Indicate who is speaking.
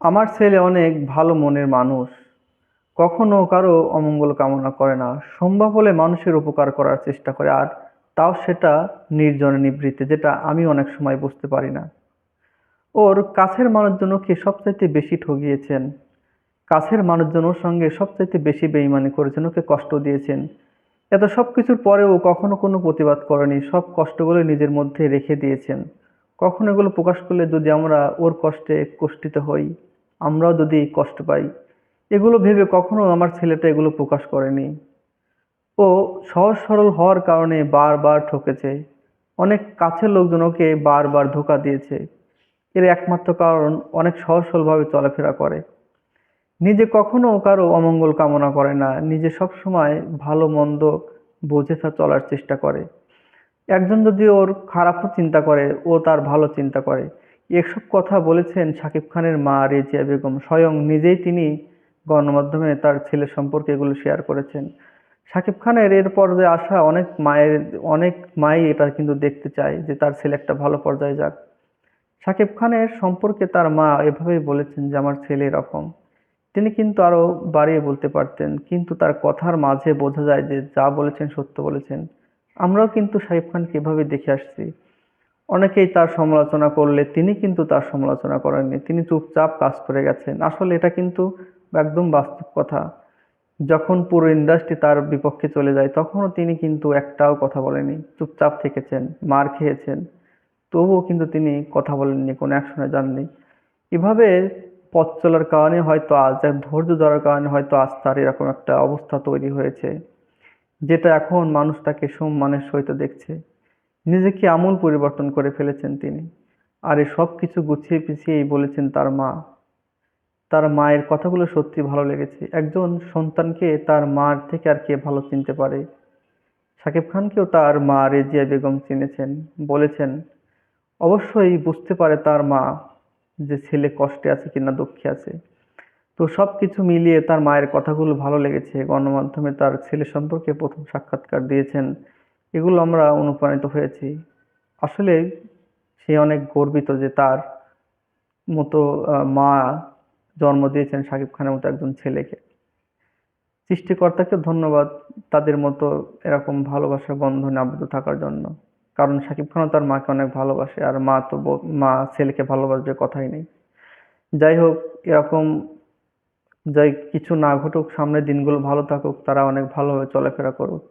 Speaker 1: আমার ছেলে অনেক ভালো মনের মানুষ। কখনো কারও অমঙ্গল কামনা করে না। সম্ভব হলে মানুষের উপকার করার চেষ্টা করে, আর তাও সেটা নির্জনে নিবৃত্তে, যেটা আমি অনেক সময় বুঝতে পারি না। ওর কাছের মানুষজনকে সবচাইতে বেশি ঠগিয়েছেন। কাছের মানুষজন ওর সঙ্গে সবচাইতে বেশি বেইমানি করেছেন, ওকে কষ্ট দিয়েছেন। এত সব কিছুর পরেও কখনো কোনো প্রতিবাদ করেনি, সব কষ্টগুলো নিজের মধ্যে রেখে দিয়েছেন। কখনো এগুলো প্রকাশ করলে যদি আমরা ওর কষ্টে কষ্টিত হই আমরাও যদি কষ্ট পাই, এগুলো ভেবে কখনো আমার ছেলেটা এগুলো প্রকাশ করেনি। ও সহজ সরল হওয়ার কারণে বারবার ঠকেছে। অনেক কাছের লোকজন ওকে বারবার ধোকা দিয়েছে। এর একমাত্র কারণ অনেক সহজ সরলভাবে চলাফেরা করে। নিজে কখনো কারও অমঙ্গল কামনা করে না। নিজে সবসময় ভালো মন্দ বোঝে চলার চেষ্টা করে। একজন যদি ওর খারাপও চিন্তা করে, ও তার ভালো চিন্তা করে। এসব কথা বলেছেন শাকিব খানের মা রেজিয়া বেগম। স্বয়ং নিজেই তিনি গণমাধ্যমে তার ছেলে সম্পর্কে এগুলো শেয়ার করেছেন। শাকিব খানের এর পর্যায়ে আসা অনেক মায়ের, অনেক মাই এটা কিন্তু দেখতে চায় যে তার ছেলে একটা ভালো পর্যায়ে যাক। শাকিব খানের সম্পর্কে তার মা এভাবেই বলেছেন যে, আমার ছেলে এরকম। তিনি কিন্তু আরও বাড়িয়ে বলতে পারতেন, কিন্তু তার কথার মাঝে বোঝা যায় যে যা বলেছেন সত্য বলেছেন। আমরাও কিন্তু শাকিব খানকে এভাবে দেখে আসছি। অনেকেই তার সমালোচনা করলে তিনি কিন্তু তার সমালোচনা করেননি। তিনি চুপচাপ কাজ করে গেছেন। আসলে এটা কিন্তু একদম বাস্তব কথা। যখন পুরো ইন্ডাস্ট্রি তার বিপক্ষে চলে যায়, তখনও তিনি কিন্তু একটাও কথা বলেনি চুপচাপ থেকেছেন, মার খেয়েছেন। তবুও কিন্তু তিনি কথা বলেননি, কোনো অ্যাকশনে যাননি। এভাবে পথ চলার কারণে হয়তো আজ, এক ধৈর্য ধরার কারণে হয়তো আজ তার এরকম একটা অবস্থা তৈরি হয়েছে, যেটা এখন মানুষ তাকে সম্মানের সহিত দেখছে। নিজেকে আমূল পরিবর্তন করে ফেলেছেন তিনি। আর সব কিছু গুছিয়ে পিছিয়েই বলেছেন তার মা। তার মায়ের কথাগুলো সত্যি ভালো লেগেছে। একজন সন্তানকে তার মার থেকে আর কে ভালো চিনতে পারে? শাকিব খানকেও তার মা রেজিয়া বেগম চিনেছেন। বলেছেন, অবশ্যই বুঝতে পারে তার মা যে ছেলে কষ্টে আছে কিনা দুঃখে আছে। তো সব কিছু মিলিয়ে তার মায়ের কথাগুলো ভালো লেগেছে। গণমাধ্যমে তার ছেলে সম্পর্কে প্রথম সাক্ষাৎকার দিয়েছেন এগুলো আমরা অনুপ্রাণিত হয়েছি। আসলে সে অনেক গর্বিত যে তার মতো মা জন্ম দিয়েছেন শাকিব খানের মতো একজন ছেলেকে। সৃষ্টিকর্তাকে ধন্যবাদ তাদের মতো এরকম ভালোবাসার বন্ধনে আবদ্ধ থাকার জন্য। কারণ শাকিব খানও তার মাকে অনেক ভালোবাসে আর মা তো মা ছেলেকে ভালোবাসবে কথাই নেই। যাই হোক, এরকম যাই কিছু না ঘটুক, সামনের দিনগুলো ভালো থাকুক, তারা অনেক ভালোভাবে চলাফেরা করুক।